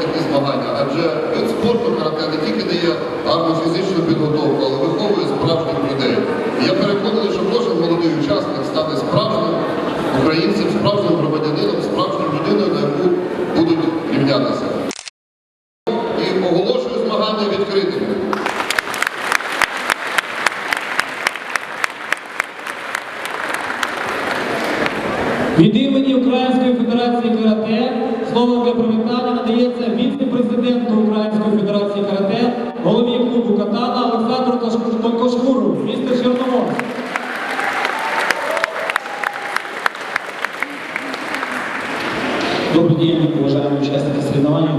такі змагання, адже від спорту карате не тільки дає гарну фізичну підготовку. Від імені Української Федерації Карате слово для привітання надається віце-президенту Української Федерації Карате, голові клубу Катана Олександру Тонкошкуру, місто Чорноморськ. Добрый день, уважаемые участники соревнований.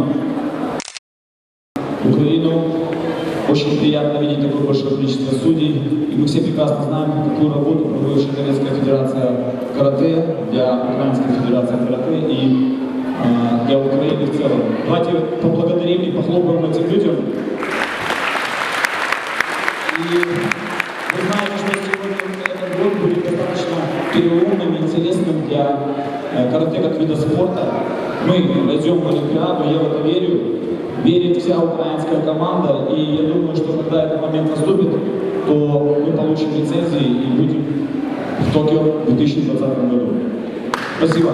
Украину. Очень приятно видеть такое большое количество судей. И мы все прекрасно знаем, какую работу проводит Шенгарецкая Федерация Карате для Украинской Федерации Карате и а, для Украины в целом. Давайте поблагодарим и похлопаем этим людям. И вы знаете, что сегодня этот год будет достаточно переломным и интересным для э, карате как вида спорта Мы войдем в Олимпиаду, я в это верю. Верит вся украинская команда. И я думаю, что когда этот момент наступит, то мы получим лицензии и будем в Токио в 2020 году. Спасибо.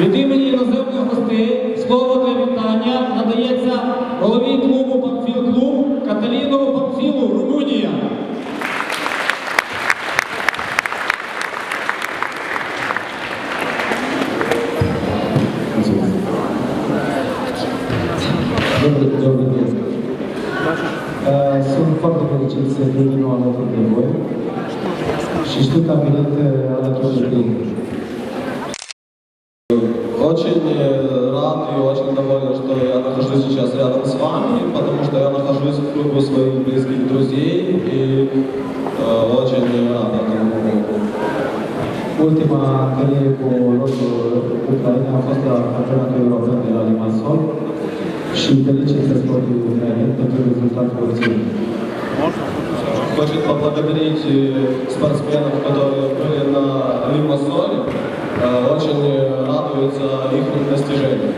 Від імені іноземних гостей слово для вітання fericit să fiu din nou alături de voi și știu că am venit uh, alături de ei. Очень э, рад и очень доволен, что я нахожусь сейчас рядом с вами, потому что я нахожусь в кругу своих близких друзей и э, очень рад этому. Ultima întâlnire cu locul Ucraina a fost la campionatul european de la Limassol și felicit pe sportul ucraineni pentru rezultatul obținut. Э, спортсменов, которые были на Лимассоле, Э, очень радуются их достижениям.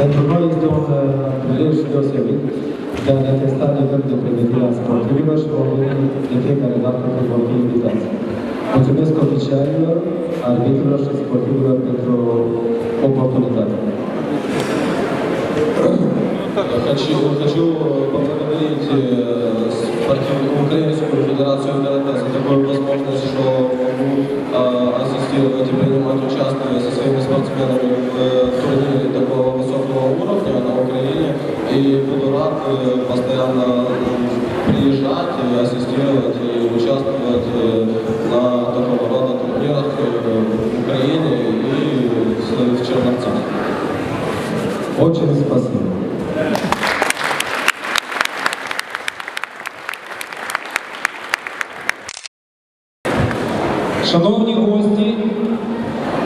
Pentru noi este un uh, prilej deosebit de a ne testa nivelul de pregătire a sportivilor și vom veni de fiecare dată când vom fi invitați. Mulțumesc oficialilor, arbitrilor și sportivilor pentru oportunitate. Хочу, хочу своими спортсменами в э, турнире такого высокого уровня на Украине. И буду рад э, постоянно э, приезжать, и ассистировать и участвовать э, на такого рода турнирах э, в Украине и в в Черновцах. Очень спасибо. Шановні гості,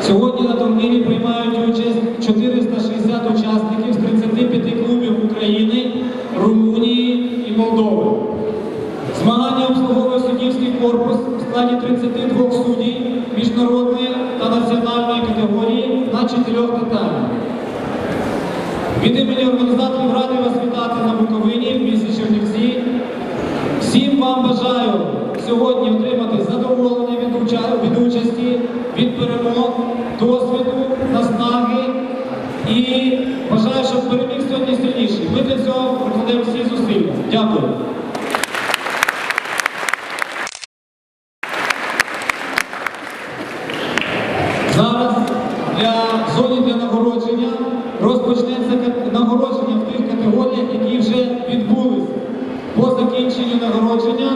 сьогодні на турнірі приймають участь 460 учасників з 35 клубів України, Румунії і Молдови. Змагання обслуговує суддівський корпус у складі 32 суддів міжнародної та національної категорії на чотирьох татамі. Від імені організаторів радий Дякую. Зараз для зоні для нагородження розпочнеться нагородження в тих категоріях, які вже відбулись. По закінченню нагородження.